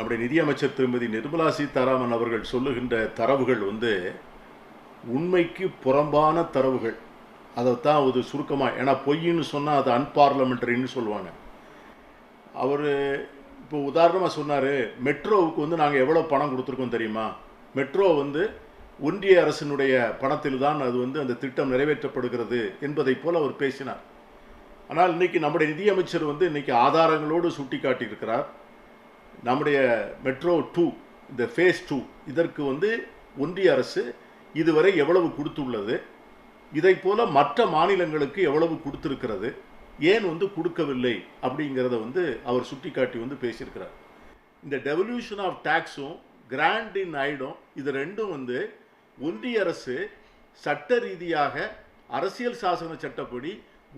நம்முடைய நிதியமைச்சர் திருமதி நிர்மலா சீதாராமன் அவர்கள் சொல்லுகின்ற தரவுகள் வந்து உண்மைக்கு புறம்பான தரவுகள். அதைத்தான் ஒரு சுருக்கமாக ஏன்னா பொய்ன்னு சொன்னால் அது அன்பார்லமெண்ட்ரின்னு சொல்லுவாங்க. அவர் இப்போ உதாரணமாக சொன்னார் மெட்ரோவுக்கு வந்து நாங்கள் எவ்வளோ பணம் கொடுத்துருக்கோம் தெரியுமா? மெட்ரோ வந்து ஒன்றிய அரசினுடைய பணத்தில் தான் அது வந்து அந்த திட்டம் நிறைவேற்றப்படுகிறது என்பதைப் போல் அவர் பேசினார். ஆனால் இன்றைக்கி நம்முடைய நிதியமைச்சர் வந்து இன்றைக்கி ஆதாரங்களோடு சுட்டி காட்டியிருக்கிறார் நம்முடைய மெட்ரோ டூ இந்த ஃபேஸ் டூ இதற்கு வந்து ஒன்றிய அரசு இதுவரை எவ்வளவு கொடுத்துள்ளது? இதை போல மற்ற மாநிலங்களுக்கு எவ்வளவு கொடுத்துருக்கிறது? ஏன் வந்து கொடுக்கவில்லை? அப்படிங்கிறத வந்து அவர் சுட்டிக்காட்டி வந்து பேசியிருக்கிறார். இந்த டெவல்யூஷன் ஆஃப் டேக்ஸும் கிராண்ட் இன் ஐடும் இது ரெண்டும் வந்து ஒன்றிய அரசு சட்ட ரீதியாக அரசியல் சாசன சட்டப்படி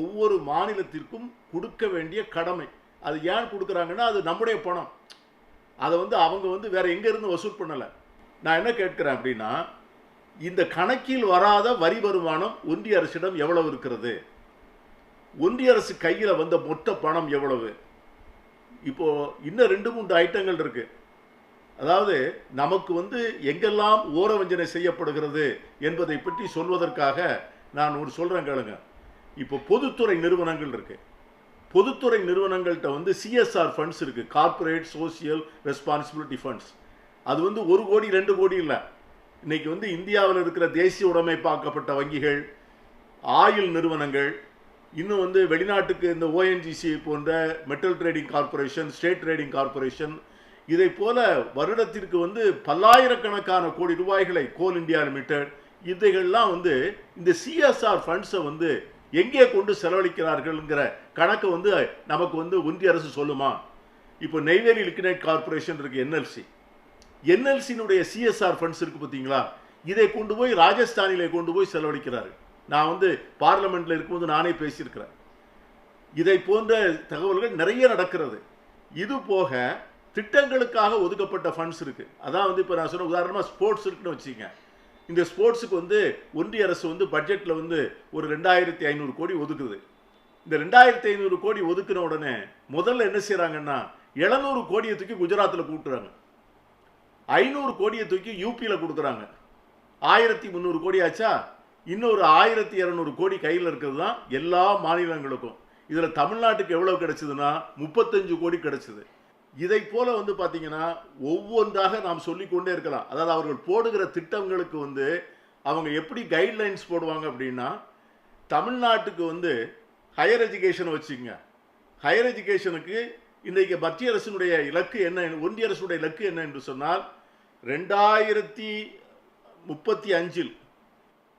ஒவ்வொரு மாநிலத்திற்கும் கொடுக்க வேண்டிய கடமை. அது ஏன் கொடுக்குறாங்கன்னா அது நம்முடைய பணம். அதை வந்து அவங்க வந்து வேற எங்க இருந்து வசூல் பண்ணலை. நான் என்ன கேட்கிறேன் அப்படின்னா இந்த கணக்கில் வராத வரி வருமானம் ஒன்றிய அரசிடம் எவ்வளவு இருக்கிறது? ஒன்றிய அரசு கையில் வந்த மொத்த பணம் எவ்வளவு? இப்போ இன்னும் ரெண்டு மூன்று ஐட்டங்கள் இருக்கு. அதாவது நமக்கு வந்து எங்கெல்லாம் ஓரவஞ்சனை செய்யப்படுகிறது என்பதை பற்றி சொல்வதற்காக நான் ஒரு சொல்கிறேன் கேளுங்க. இப்போ பொதுத்துறை நிறுவனங்கள் இருக்குது பொதுத்துறை நிறுவனங்கள்கிட்ட வந்து சிஎஸ்ஆர் ஃபண்ட்ஸ் இருக்குது கார்ப்பரேட் சோசியல் ரெஸ்பான்சிபிலிட்டி ஃபண்ட்ஸ் அது வந்து ஒரு கோடி ரெண்டு கோடி இல்லை. இன்னைக்கு வந்து இந்தியாவில் இருக்கிற தேசிய உடைமைப்பாக்கப்பட்ட வங்கிகள் ஆயில் நிறுவனங்கள் இன்னும் வந்து வெளிநாட்டுக்கு இந்த ஓஎன்ஜிசி போன்ற metal trading corporation state trading corporation இதை போல வருடத்திற்கு வந்து பல்லாயிரக்கணக்கான கோடி ரூபாய்களை கோல் இந்தியா லிமிடெட் இதைகள்லாம் வந்து இந்த சிஎஸ்ஆர் ஃபண்ட்ஸை வந்து எங்கே கொண்டு செலவழிக்கிறார்கள்ங்கிற கணக்கு வந்து நமக்கு வந்து ஒன்றிய அரசு சொல்லுமா? இப்போ நெய்வேலி லிக்னைட் கார்ப்பரேஷன் இருக்கு என்எல்சி. என்எல்சியினுடைய சிஎஸ்ஆர் ஃபண்ட்ஸ் இருக்கு பார்த்தீங்களா? இதை கொண்டு போய் ராஜஸ்தானிலே கொண்டு போய் செலவழிக்கிறாரு. நான் வந்து பார்லமெண்ட்ல இருக்கும்போது நானே பேசியிருக்கிறேன். இதை போன்ற தகவல்கள் நிறைய நடக்கிறது. இது போக திட்டங்களுக்காக ஒதுக்கப்பட்ட ஃபண்ட்ஸ் இருக்கு. அதான் வந்து இப்போ நான் சொன்ன உதாரணமாக ஸ்போர்ட்ஸ் இருக்குன்னு வச்சுக்கேன் இந்த ஸ்போர்ட்ஸுக்கு வந்து ஒன்றிய அரசு வந்து பட்ஜெட்டில் வந்து ஒரு ரெண்டாயிரத்தி ஐநூறு கோடி ஒதுக்குது. இந்த ரெண்டாயிரத்தி ஐநூறு கோடி ஒதுக்குன உடனே முதல்ல என்ன செய்கிறாங்கன்னா எழுநூறு கோடியை தூக்கி குஜராத்தில் கூட்டுறாங்க. ஐநூறு கோடியை தூக்கி யூபியில் கொடுக்குறாங்க. ஆயிரத்தி முந்நூறு கோடி ஆச்சா? இன்னொரு ஆயிரத்தி இரநூறு கோடி கையில் இருக்கிறது தான் எல்லா மாநிலங்களுக்கும். இதில் தமிழ்நாட்டுக்கு எவ்வளோ கிடச்சிதுன்னா முப்பத்தஞ்சு கோடி கிடச்சிது. இதை போல வந்து பார்த்தீங்கன்னா ஒவ்வொன்றாக நாம் சொல்லிக்கொண்டே இருக்கலாம். அதாவது அவர்கள் போடுகிற திட்டங்களுக்கு வந்து அவங்க எப்படி கைட்லைன்ஸ் போடுவாங்க அப்படின்னா தமிழ்நாட்டுக்கு வந்து ஹையர் எஜுகேஷன் வச்சுக்கங்க. ஹையர் எஜுகேஷனுக்கு இன்றைக்கு மத்திய அரசினுடைய இலக்கு என்ன ஒன்றிய அரசுடைய இலக்கு என்ன என்று சொன்னால் ரெண்டாயிரத்தி முப்பத்தி அஞ்சில்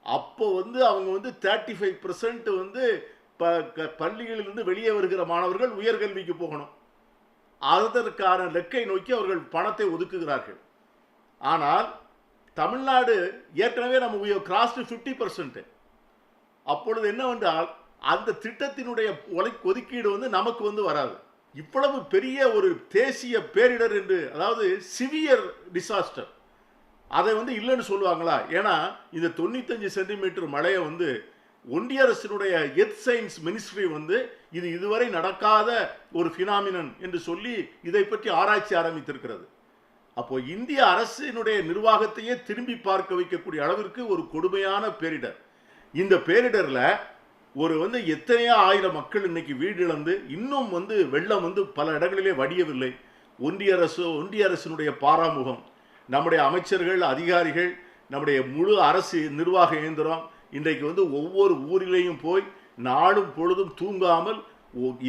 அப்போ வந்து அவங்க வந்து தேர்ட்டி ஃபைவ் வந்து ப க- பள்ளிகளிலிருந்து வெளியே வருகிற மாணவர்கள் உயர்கல்விக்கு போகணும். அதற்கான லெக்கை நோக்கி அவர்கள் பணத்தை ஒதுக்குகிறார்கள். ஆனால் தமிழ்நாடு ஏற்கனவே நம்ம கிராஸ்டு ஃபிஃப்டி பர்சன்ட் அப்பொழுது என்னவென்றால் அந்த திட்டத்தினுடைய ஒலை- ஒதுக்கீடு வந்து நமக்கு வந்து வராது. இவ்வளவு பெரிய ஒரு தேசிய பேரிடர் என்று அதாவது சிவியர் டிசாஸ்டர் அதை வந்து இல்லைன்னு சொல்லுவாங்களா? ஏன்னா இந்த தொண்ணூத்தஞ்சு சென்டிமீட்டர் மழையை வந்து ஒன்றிய அரசினுடைய எர்த் சயின்ஸ் மினிஸ்ட்ரி வந்து இது இதுவரை நடக்காத ஒரு ஃபினாமினன் என்று சொல்லி இதை பற்றி ஆராய்ச்சி ஆரம்பித்திருக்கிறது. அப்போ இந்திய அரசினுடைய நிர்வாகத்தையே திரும்பி பார்க்க வைக்கக்கூடிய அளவிற்கு ஒரு கொடுமையான பேரிடர். இந்த பேரிடரில் ஒரு வந்து எத்தனையோ ஆயிரம் மக்கள் இன்னைக்கு வீடு இழந்து இன்னும் வந்து வெள்ளம் வந்து பல இடங்களிலே வடியவில்லை. ஒன்றிய அரசு ஒன்றிய அரசினுடைய பாராமுகம் நம்முடைய அமைச்சர்கள் அதிகாரிகள் நம்முடைய முழு அரசு நிர்வாக இயந்திரம் இன்றைக்கு வந்து ஒவ்வொரு ஊரிலேயும் போய் நாளும் பொழுதும் தூங்காமல்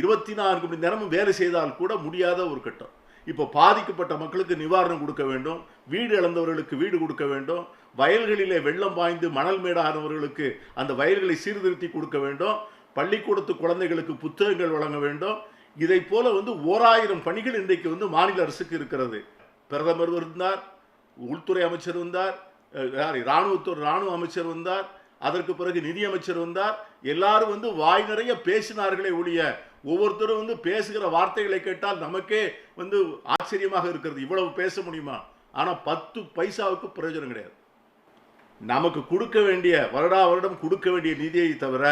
இருபத்தி நான்கு மணி நேரமும் வேலை செய்தால் கூட முடியாத ஒரு கட்டம். இப்போ பாதிக்கப்பட்ட மக்களுக்கு நிவாரணம் கொடுக்க வேண்டும் வீடு இழந்தவர்களுக்கு வீடு கொடுக்க வேண்டும் வயல்களிலே வெள்ளம் பாய்ந்து மணல் மேடானவர்களுக்கு அந்த வயல்களை சீர்திருத்தி கொடுக்க வேண்டும் பள்ளிக்கூடத்து குழந்தைகளுக்கு புத்தகங்கள் வழங்க வேண்டும். இதை போல வந்து ஓராயிரம் பணிகள் இன்றைக்கு வந்து மாநில அரசுக்கு இருக்கிறது. பிரதமர் இருந்தார் உள்துறை அமைச்சர் வந்தார் யார்? இராணுவத்துறை இராணுவ அமைச்சர் வந்தார் அதற்கு பிறகு நிதியமைச்சர் வந்தார். எல்லாரும் வந்து வாய் நிறைய பேசினார்களே ஒழிய ஒவ்வொருத்தரும் வந்து பேசுகிற வார்த்தைகளை கேட்டால் நமக்கே வந்து ஆச்சரியமாக இருக்கிறது. இவ்வளவு பேச முடியுமா? ஆனா பத்து பைசாவுக்கு பிரயோஜனம் கிடையாது. நமக்கு கொடுக்க வேண்டிய வருடா வருடம் கொடுக்க வேண்டிய நிதியை தவிர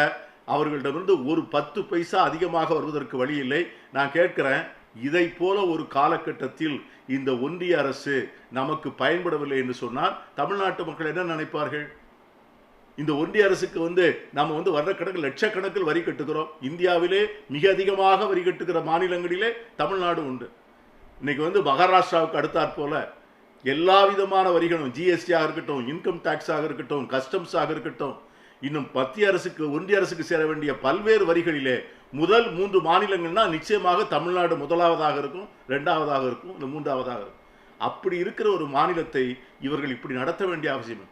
அவர்களிடமிருந்து ஒரு பத்து பைசா அதிகமாக வருவதற்கு வழி இல்லை. நான் கேட்கிறேன் இதை போல ஒரு காலகட்டத்தில் இந்த ஒன்றிய அரசு நமக்கு பயன்படவில்லை என்று சொன்னால் தமிழ்நாட்டு மக்கள் என்ன நினைப்பார்கள்? இந்த ஒன்றிய அரசுக்கு வந்து நம்ம வந்து வர்ற கணக்கு லட்சக்கணக்கில் வரி கட்டுகிறோம். இந்தியாவிலே மிக அதிகமாக வரி கட்டுக்கிற மாநிலங்களிலே தமிழ்நாடு உண்டு. இன்னைக்கு வந்து மகாராஷ்டிராவுக்கு அடுத்தாற் போல் எல்லா விதமான வரிகளும் ஜிஎஸ்டியாக இருக்கட்டும் இன்கம் டேக்ஸாக இருக்கட்டும் கஸ்டம்ஸாக இருக்கட்டும் இன்னும் மத்திய அரசுக்கு ஒன்றிய அரசுக்கு சேர வேண்டிய பல்வேறு வரிகளிலே முதல் மூன்று மாநிலங்கள்னா நிச்சயமாக தமிழ்நாடு முதலாவதாக இருக்கும் ரெண்டாவதாக இருக்கும் இல்லை மூன்றாவதாக இருக்கும். அப்படி இருக்கிற ஒரு மாநிலத்தை இவர்கள் இப்படி நடத்த வேண்டிய அவசியம்